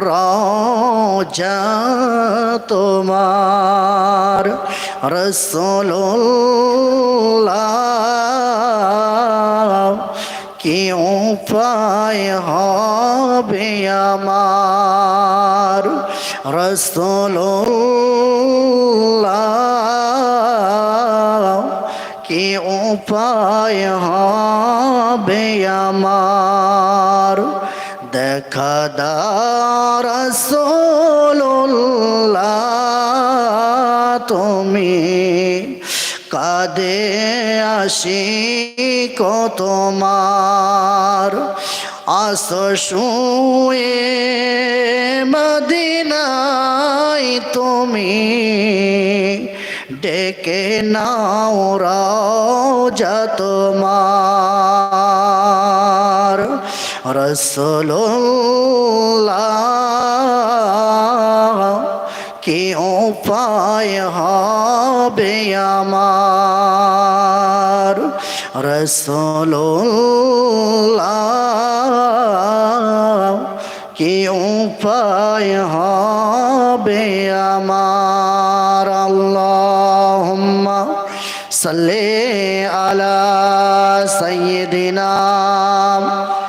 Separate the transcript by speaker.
Speaker 1: রজা তোমার রসোল্লাহ কি উপায় হবে আমার রসোল্লাহ কি উপায় হবে আমার। দেখা তুমি কাদে আসি তোমার। আস শুয়ে মদিনাই তুমি ডেকে নাও রাজা তোমার। রসোল্লাহ কি উপায় হবে আমার? রসোল্লাহ কি উপায় হবে আমার? আল্লাহ সাল্লে আলা সৈয়দিনা